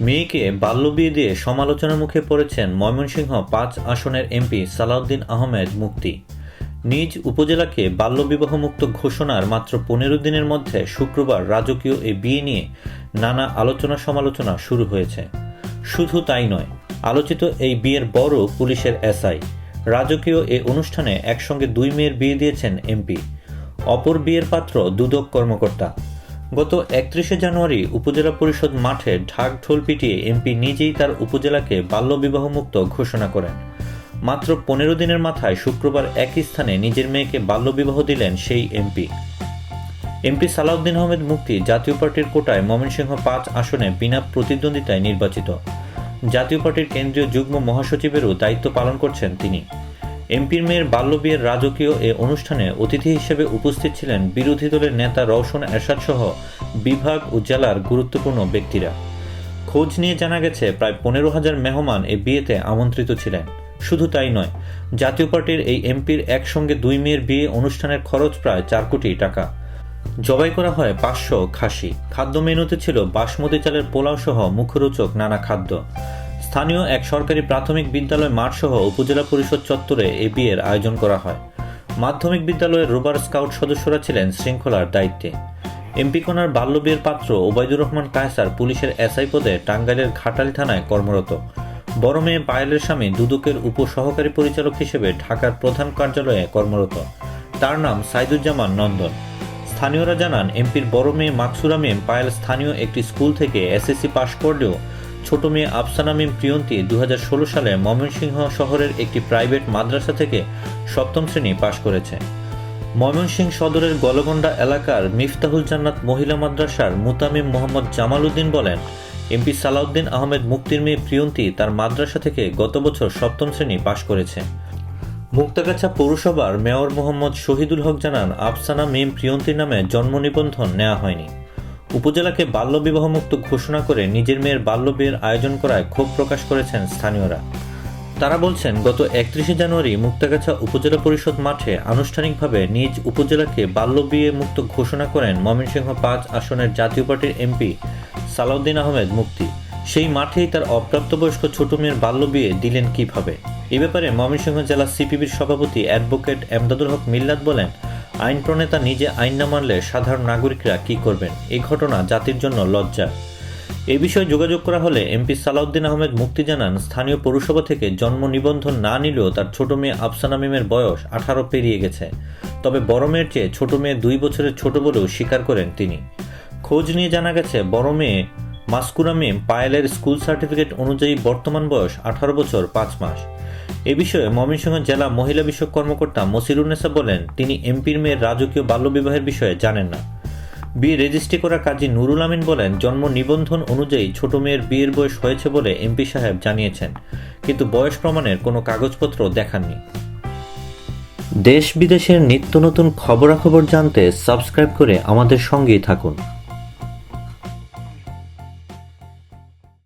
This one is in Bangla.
মেয়েকে বাল্যবিয়ে দিয়ে সমালোচনার মুখে পড়েছেন ময়মনসিংহ পাঁচ আসনের এমপি সালাউদ্দিন আহমেদ মুক্তি নিজ উপজেলাকে বাল্যবিবাহ মুক্ত ঘোষণার মাত্র পনেরো দিনের মধ্যে শুক্রবার রাজকীয় এই বিয়ে নিয়ে নানা আলোচনা সমালোচনা শুরু হয়েছে। শুধু তাই নয়, আলোচিত এই বিয়ের বড় পুলিশের এসআই। রাজকীয় এ অনুষ্ঠানে একসঙ্গে দুই মেয়ের বিয়ে দিয়েছেন এমপি। অপর বিয়ের পাত্র দুদক কর্মকর্তা। গত একত্রিশে জানুয়ারি উপজেলা পরিষদ মাঠে ঢাক ঢোল পিটিয়ে এমপি নিজেই তার উপজেলাকে বাল্যবিবাহমুক্ত ঘোষণা করেন। মাত্র পনেরো দিনের মাথায় শুক্রবার একই স্থানে নিজের মেয়েকে বাল্যবিবাহ দিলেন সেই এমপি। এমপি সালাউদ্দিন আহমেদ মুক্তি জাতীয় পার্টির কোটায় ময়মনসিংহ পাঁচ আসনে বিনা প্রতিদ্বন্দ্বিতায় নির্বাচিত। জাতীয় পার্টির কেন্দ্রীয় যুগ্ম মহাসচিবেরও দায়িত্ব পালন করছেন তিনি। এমপির মেয়ের বাল্যবিয়ের রাজকীয় এ অনুষ্ঠানে অতিথি হিসেবে উপস্থিত ছিলেন বিরোধী দলের নেতা রওশন এরশাদ সহ বিভাগ ও জেলার গুরুত্বপূর্ণ ব্যক্তিরা। খোঁজ নিয়ে জানা গেছে, প্রায় পনেরো হাজার মেহমান এ বিয়েতে আমন্ত্রিত ছিলেন। শুধু তাই নয়, জাতীয় পার্টির এই এমপির একসঙ্গে দুই মেয়ের বিয়ে অনুষ্ঠানের খরচ প্রায় চার কোটি টাকা। জবাই করা হয় পাঁচশো খাসি। খাদ্য মেনুতে ছিল বাসমতি চালের পোলাও সহ মুখরোচক নানা খাদ্য। স্থানীয় এক সরকারি প্রাথমিক বিদ্যালয় মাঠসহ উপজেলা পরিষদ চত্বরে এ বিয়ের আয়োজন করা হয়। মাধ্যমিক বিদ্যালয়ের রোবার স্কাউট সদস্যরা ছিলেন শৃঙ্খলার দায়িত্বে। এমপি কোনার বাল্যবিয়ের পাত্র ওবায়দুর রহমান কায়সার পুলিশের এসআই পদে টাঙ্গাইলের ঘাটাল থানায় কর্মরত। বড় মেয়ে পায়েলের স্বামী দুদকের উপসহকারী পরিচালক হিসেবে ঢাকার প্রধান কার্যালয়ে কর্মরত। তার নাম সাইদুজ্জামান নন্দন। স্থানীয়রা জানান, এমপির বড় মেয়ে মাকসুরা মেম পায়েল স্থানীয় একটি স্কুল থেকে এসএসসি পাশ করলেও ছোট মেয়ে আফসানা মিম প্রিয়ন্তী ষোলো সালে ময়মনসিংহ শহরের একটি প্রাইভেট মাদ্রাসা থেকে সপ্তম শ্রেণি পাশ করেছে। ময়মনসিংহ সদরের গলগন্ডা এলাকার মিফতাহুল জান্নাত মহিলা মাদ্রাসার মুতামিম মোহাম্মদ জামাল উদ্দিন বলেন, এমপি সালাউদ্দিন আহমেদ মুক্তির মেয়ে প্রিয়ন্তী তার মাদ্রাসা থেকে গত বছর সপ্তম শ্রেণি পাশ করেছে। মুক্তাগাছা পৌরসভার মেয়র মোহাম্মদ শহীদুল হক জানান, আফসানা মিম প্রিয়ন্তীর নামে জন্ম নিবন্ধন নেওয়া হয়নি। উপজেলাকে বাল্যবিবাহমুক্ত ঘোষণা করে নিজের মেয়ের বাল্যবিয়ের আয়োজন করায় ক্ষোভ প্রকাশ করেছেন স্থানীয়রা। তারা বলছেন, গত একত্রিশে জানুয়ারি মুক্তাগাছা উপজেলা পরিষদ মাঠে আনুষ্ঠানিকভাবে নিজ উপজেলাকে বাল্যবিয়ে মুক্ত ঘোষণা করেন ময়মনসিংহ পাঁচ আসনের জাতীয় পার্টির এমপি সালাউদ্দিন আহমেদ মুক্তি সেই মাঠেই তার অপ্রাপ্তবয়স্ক ছোট মেয়ের বাল্যবিয়ে দিলেন কীভাবে? এ ব্যাপারে ময়মনসিংহ জেলা সিপিবির সভাপতি অ্যাডভোকেট এমদাদুল হক মিল্লাত বলেন আইন প্রণেতা নিজে আইন না মানলে সাধারণ নাগরিকরা কি করবেন? এই ঘটনা জাতির জন্য লজ্জা এ বিষয়ে যোগাযোগ করা হলে এমপি সালাউদ্দিন আহমেদ মুক্তি জানান, স্থানীয় পৌরসভা থেকে জন্ম নিবন্ধন না নিলেও তার ছোট মেয়ে আফসানা মিমের বয়স আঠারো পেরিয়ে গেছে। তবে বড় মেয়ের চেয়ে ছোট মেয়ে দুই বছরের ছোট বলেও স্বীকার করেন তিনি। খোঁজ নিয়ে জানা গেছে, বড় মেয়ে মাস্কুরা মিম পায়েলের স্কুল সার্টিফিকেট অনুযায়ী বর্তমান বয়স আঠারো বছর পাঁচ মাস। এ বিষয়ে ময়মনসিংহ জেলা মহিলা বিষয়ক কর্মকর্তা মসিরুন্নেসা বলেন, তিনি এমপির মেয়ের রাজকীয় বাল্যবিবাহের বিষয়ে জানেন না। বিয়ে রেজিস্ট্রি করা কাজী নুরুল আমিন বলেন, জন্ম নিবন্ধন অনুযায়ী ছোট মেয়ের বিয়ের বয়স হয়েছে বলে এমপি সাহেব জানিয়েছেন, কিন্তু বয়স প্রমাণের কোনো কাগজপত্র দেখাননি। দেশ বিদেশের নিত্য নতুন খবরাখবর জানতে সাবস্ক্রাইব করে আমাদের সঙ্গেই থাকুন।